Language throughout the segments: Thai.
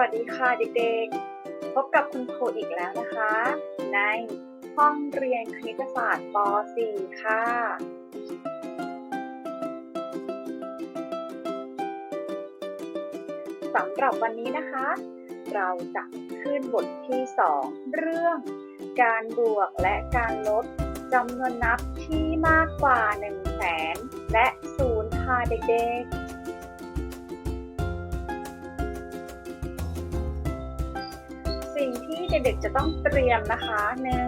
วัสดีค่ะเด็กๆ พบกับคุณครูอีกแล้วนะคะ ในห้องเรียนคณิตศาสตร์ป .4 ค่ะ สำหรับวันนี้นะคะ เราจะขึ้นบทที่ 2 เรื่อง การบวกและการลดจำนวนนับที่มากกว่า 1 0 0 0 0แสนและศูนย์ค่ะเด็กๆ สิ่งที่เด็กๆจะต้องเตรียมนะคะ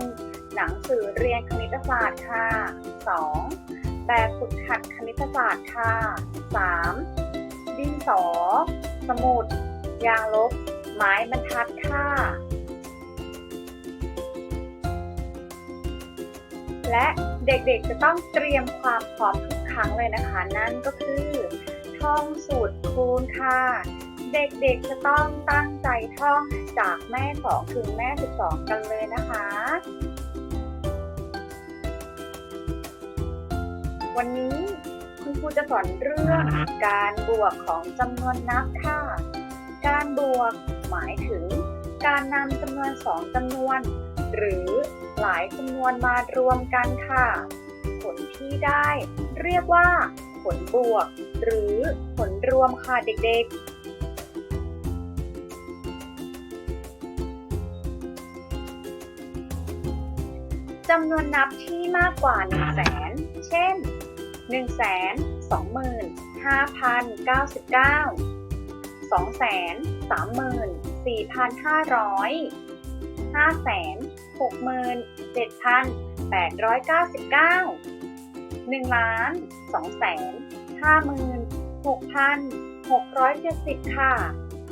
1. หนังสือเรียนคณิตศาสตร์ค่ะ 2. แบบฝึกหัดคณิตศาสตร์ค่ะ 3. ดินสอ สมุด ยางลบ ไม้บรรทัดค่ะ และเด็กๆจะต้องเตรียมความพร้อมทุกครั้งเลยนะคะ นั่นก็คือท่องสูตรคูณค่ะ เด็กๆจะต้องตั้งใจท่องจากแม่2ถึงแม่12กันเลยนะคะ วันนี้คุณครูจะสอนเรื่องการบวกของจำนวนนับค่ะ การบวกหมายถึงการนำจำนวน2จำนวน หรือหลายจำนวนมารวมกันค่ะ ผลที่ได้เรียกว่า ผลบวก หรือผลรวมค่ะเด็กๆ จำนวนนับที่มากกว่า 1 0 0 0 0แสนเช่น 1 2 5 0 99 2 3 4 5 0 0 5 6 7 899 1ล้าน2แสน5 6 670 ค่ะ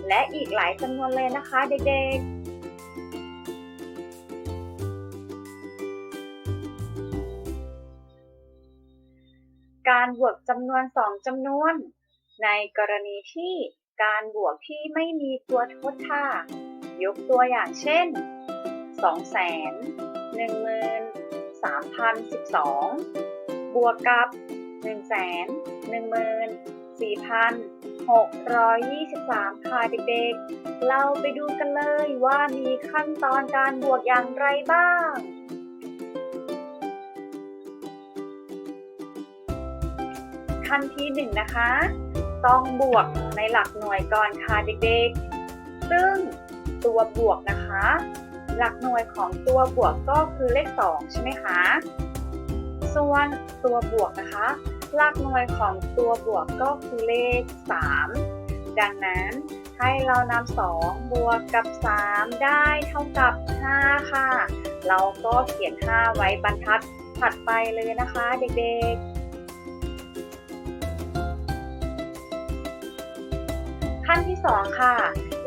และอีกหลายจำนวนเลยนะคะเด็กๆ การบวกจำนวน2จำนวน ในกรณีที่การบวกที่ไม่มีตัวทดค่ะ ยกตัวอย่างเช่น 2 1 3 0 1 2 บวกกับ 1 1 4 623 ค่ะเด็กๆ เราไปดูกันเลยว่ามีขั้นตอนการบวกอย่างไรบ้าง ขั้นที่1นงนะคะ ต้องบวกในหลักหน่วยก่อนค่ะเด็กๆ ซึ่งตัวบวกนะคะ หลักหน่วยของตัวบวกก็คือเลข 2 ใช่ไหมคะ ส่วนตัวบวกนะคะ หลักหน่วยของตัวบวกก็คือเลข 3 ดังนั้นให้เรานำ2บวกกับ 3 ได้เท่ากับ 5 ค่ะ เราก็เขียน 5 ไว้บรรทัดถัดไปเลยนะคะเด็กๆ ขั้นที่ 2 ค่ะ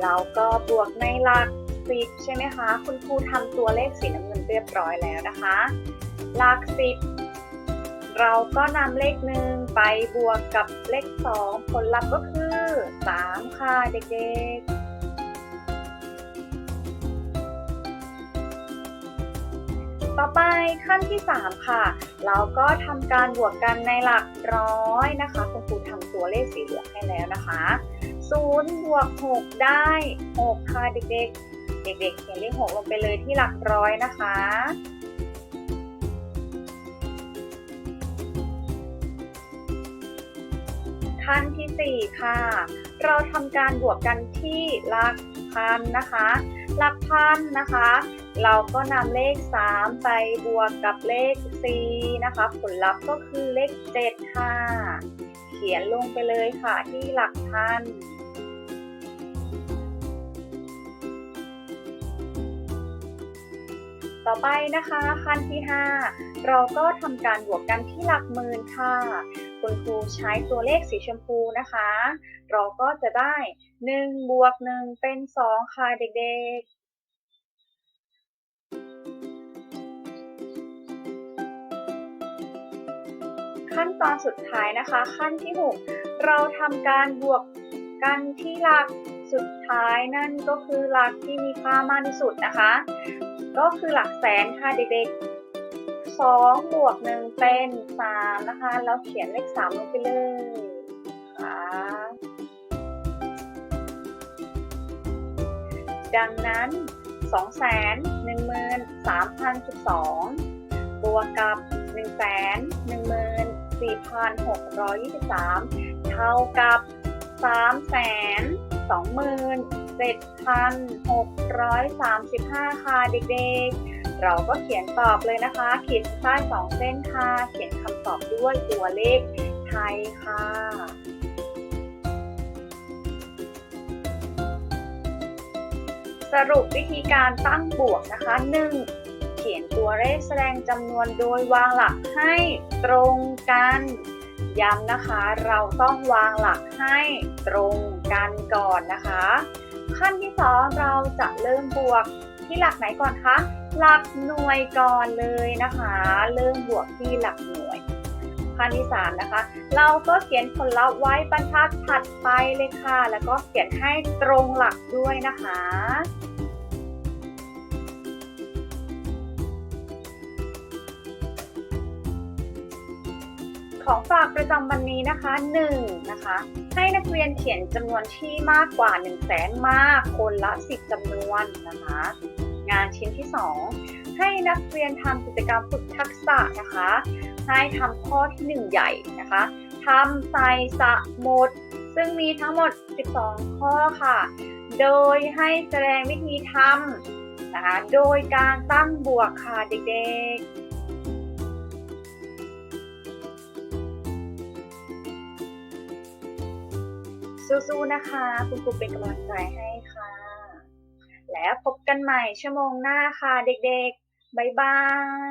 เราก็บวกในหลักสิบใช่ไหมคะ คุณครูทำตัวเลขสีน้ำเงินเรียบร้อยแล้วนะคะ หลักสิบเราก็นำเลขหนึ่งไปบวกกับเลข 2 ผลลัพธ์ก็คือ 3 ค่ะเด็กๆต่อไปขั้นที่ 3 ค่ะ เราก็ทำการบวกกันในหลักร้อยนะคะ คุณครูทำตัวเลขสีเหลืองให้แล้วนะคะ 0บวก6 ได้ 6 ค่ะเด็กๆ เด็กๆ เขียนเลข6ลงไปเลยที่หลักร้อยนะคะ ขั้นที่ 4 ค่ะ เราทำการบวกกันที่หลักพันนะคะ หลักพันนะคะ เราก็นำเลข 3 ไปบวกกับเลข 4 นะคะ ผลลัพธ์ก็คือเลข 7 ค่ะเขียนลงไปเลยค่ะที่หลักพัน ต่อไปนะคะขั้นที่ 5 เราก็ทำการบวกกันที่หลักหมื่นค่ะ คุณครูใช้ตัวเลขสีชมพูนะคะ เราก็จะได้ 1 บวก 1 เป็น 2 ค่ะเด็กๆขั้นตอนสุดท้ายนะคะ ขั้นที่ 6 เราทำการบวกกันที่หลักสุดท้ายนั่นก็คือหลักที่มีค่ามากที่สุดนะคะ ก็คือหลักแสนค่ะเด็กๆ2บวก1เป็น3นะคะ แล้วเขียนเลข3ลงไปเลยค่ะดังนั้น 213,012 บวกกับ 114,623 เท่ากับ 3 2 7,635 ค่ะเด็กๆ เราก็เขียนตอบเลยนะคะ ขีดใต้สองเส้นค่ะ เขียนคำตอบด้วยตัวเลขไทยค่ะสรุปวิธีการตั้งบวกนะคะ 1. เขียนตัวเลขแสดงจำนวนโดยวางหลักให้ตรงกัน ย้ำนะคะ เราต้องวางหลักให้ตรงกันก่อนนะคะ ขั้นที่สองเราจะเริ่มบวกที่หลักไหนก่อนคะ หลักหน่วยก่อนเลยนะคะ เริ่มบวกที่หลักหน่วยขั้นที่สามนะคะ เราก็เขียนผลลัพธ์ไว้บรรทัดถัดไปเลยค่ะ แล้วก็เขียนให้ตรงหลักด้วยนะคะของฝากประจำวันนี้นะคะ 1. นะคะ ให้นักเรียนเขียนจำนวนที่มากกว่า 1 0 0 0 0แสนมากคนละ 10จำนวนนะคะ งานชิ้นที่ 2 ให้นักเรียนทำกิจกรรมฝึกทักษะนะคะ ให้ทำข้อที่ 1 ใหญ่นะคะทำใส่สมุดซึ่งมีทั้งหมด 12 ข้อค่ะ โดยให้แสดงวิธีทำนะคะ โดยการตั้งบวกค่ะเด็กๆ สู้ๆนะคะ คุณครูเป็นกำลังใจให้ค่ะ แล้วพบกันใหม่ชั่วโมงหน้าค่ะเด็กๆ บ๊ายบาย